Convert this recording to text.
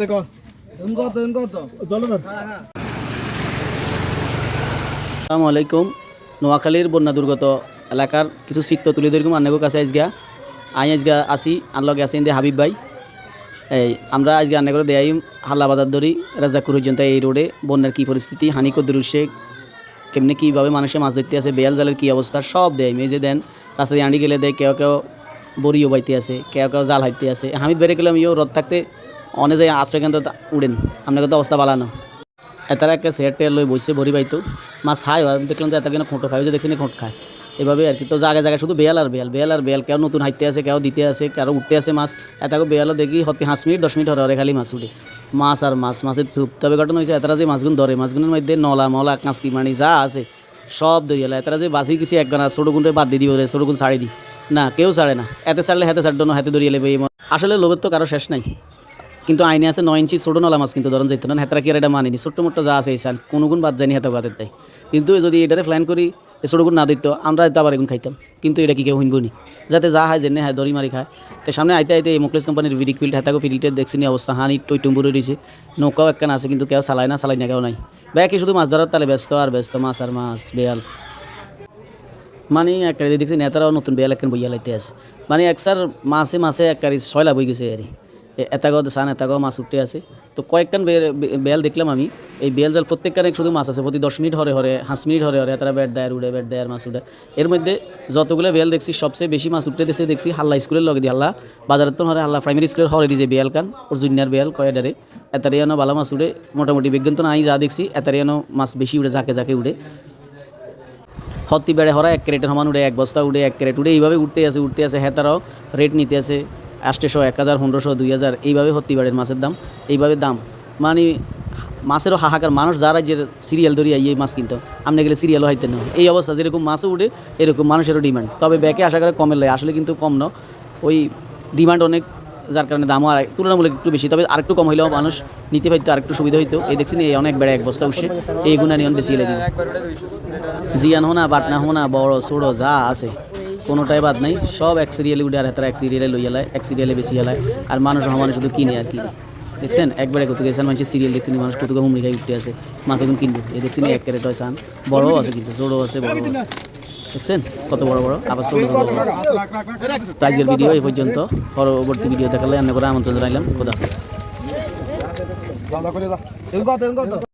দেখো। আলাইকুম। নোয়াখালীর বন্যা দুর্গত এলাকার কিছু চিত্র তুলে ধরুম আন্নাগো কাছে আজগা। আই আজগা আসি আনলগে আসি ইন্দে হাবিব ভাই। এই, আমরা আজকে আন্না করে দেয়াই হাল্লা বাজার ধরি, রাজাকুর পর্যন্ত এই রোডে বন্যার কী পরিস্থিতি হানি কদ্দুরুষে কেমনি কীভাবে মানুষে মাছ ধরতে আছে, বেয়াল জালের কী অবস্থা, সব দেয়। মেজে দেন, রাস্তা দিয়ে আঁড়ি গেলে দেয়, কেউ কেউ বড়িও বাইতে আছে, কেউ কেউ জাল হাইতে আছে। হামিদ বেড়ে গেলাম ইও রদ থাকতে অনে যায় আশ্রয় কেন্দ্র উড়েন। আপনাকে তো অবস্থা বালানো এতারা একটা সেট টেয়ার লই বসে ভরি পাইতো মাছ আর দেখলাম তো এত কিনা খোঁটো খায় যে দেখছি না খোঁট খায়। এভাবে আর কি, তো জায়গায় জায়গায় শুধু বেয়াল আর বেয়াল বেয়াল আর বেয়াল, কেউ নতুন হাইতে আছে, কেউ দিতে আছে কারও উঠতে আছে মাছ। এটাকে বেয়ালও দেখি, হতে পাঁচ মিনিট, দশ মিনিট হরে খালি মাছ উঠে মাছ আর মাছ, মাছের থুপ তবে ঘটনা হয়েছে এতারা যে মাছগুলো ধরে মাছগুলোর মধ্যে নলা, মলা, কাঁচকি মানি যা আছে, সব দরিয়ালা এতারা যে বাসি কিছু এক গানা ছোটো গুণে বাদ দিয়ে দিব ছোটো গুণ ছাড়ি দি। না, কেউ ছাড়ে না। এতে ছাড়লে হাতে ছাড়তো না হাতে দরিয়ালে বই আসলে লোভের তো কারও শেষ নাই। কিন্তু আইনে আছে নয় ইঞ্চি ছোটো নলা মাছ কিন্তু ধরুন যাইতো না। হেতারা কি আর এটা মানিনি? ছোট্ট মোট্ট যা আছে এই সাল কোনো গুণ বাদ যায়নি হেতা গাদের তাই। কিন্তু যদি এটারে প্ল্যান করি ছোটো গুণ না দিত, আমরা তো আবার এগুন খাইতাম। কিন্তু এটা কি কেউ নি? যাতে যা হয় জেনে হয়, দড়ি মারি খায়। তো সামনে আইতে আইতে এই মুকলেশ কোম্পানির ভিডিক ফিল্ড হেতাকে ফিল্ডে দেখছি নি অবস্থা। হানি টই টুম্বুরে রয়েছে নৌকাও একখান আছে, কিন্তু কেউ চালায় না চালাই না, কেউ নাই। ব্যাকে শুধু মাছ ধরার তালে ব্যস্ত, আর ব্যস্ত মাছ, আর মাছ, বেয়াল। মানে একটা দেখছি, নেতারাও নতুন বেয়াল একখান বইয়া লাইতে আছে। মানে একসার মাছে মাসে এক কারি ছয়লা বই গেছে আরে এতাগাও সান এতাগাও মাছ উঠতে আছে। তো কয়েকখান বেল দেখলাম আমি। এই বেল জাল প্রত্যেকখানে শুধু মাছ আছে, প্রতি দশ মিনিট হরে হরে পাঁচ মিনিট হরে হরে, তারা ব্যাট দেয় উড়ে ব্যাট দেয় মাছ উঠে। এর মধ্যে যতগুলো বেল দেখছি, সবচেয়ে বেশি মাছ উঠতে দিয়েছে দেখছি হাল্লা স্কুলের লগে দিয়ে হাল্লা। বাজারের তো হরে হাল্লা প্রাইমারি স্কুলের হরে দিয়েছে বেয়াল কান ওর জুনিয়র বেয়াল কয়েডারে। এতারিয়ানো ভালো মাছ উড়ে মোটামুটি বিজ্ঞান তো নাই যা দেখছি, এতারিয়ানো মাছ বেশি উড়ে যাকে যাকে উড়ে হত্তি বেড়ে হরা এক ক্যারেটের সমান উঠে এক বস্তা উঠে এক ক্যারেট উঠে এইভাবে উঠতে আছে উঠতে আছে হ্যাঁ তারাও রেট নিতে আছে। আষ্টশো এক হাজার, পনেরোশো, দুই হাজার। এইভাবে হত্তি বেড়ের মাছের দাম, এইভাবে দাম। মানে মাছেরও হাহাকার মানুষ যারা যে সিরিয়াল ধরিয়া এই মাছ কিনতো আপনি গেলে সিরিয়ালও হাইতে না। এই অবস্থা, যেরকম মাছও উঠে এরকম মানুষেরও ডিমান্ড তবে ব্যাকে আশা করে কমে লাগে আসলে কিন্তু কম না। ওই ডিমান্ড অনেক, যার কারণে দামও আর তুলনামূলক একটু বেশি। তবে আরেকটু কম হইলেও মানুষ নিতে পারতো, আরেকটু সুবিধা হইতো। এই দেখছি এই অনেক বেড়ে এক বস্তা উঠছে, এই গুণা নিয়ন বেশি এলে দিন জিয়ান হোনা, বাটনা হোনা, বড় ছোড়ো যা আছে। কোনোটাই বাদ নাই, সব এক সিরিয়ালে উঠে আর হাতারা এক সিরিয়ালে লই এলায় এক সিরিয়ালে বেশি এলায় আর মানুষ সমানে শুধু কিনে আর কি। দেখছেন? একবারে কত গেছেন মানুষের সিরিয়াল দেখছেন মানুষ কত হুমড়ি খাই উঠতে আছে মাছ এখন কিনবো। এই দেখছেন এক ক্যারেট হয় সান। বড়ও আছে কিন্তু ছোটো আছে বড় আছে। দেখছেন? কত বড় বড়? আবার ছোটো ছোটো তো আজকের ভিডিও এই পর্যন্ত। পরবর্তী ভিডিও দেখালে রান্না করে আমন্ত্রণ জানাইলাম। খোদা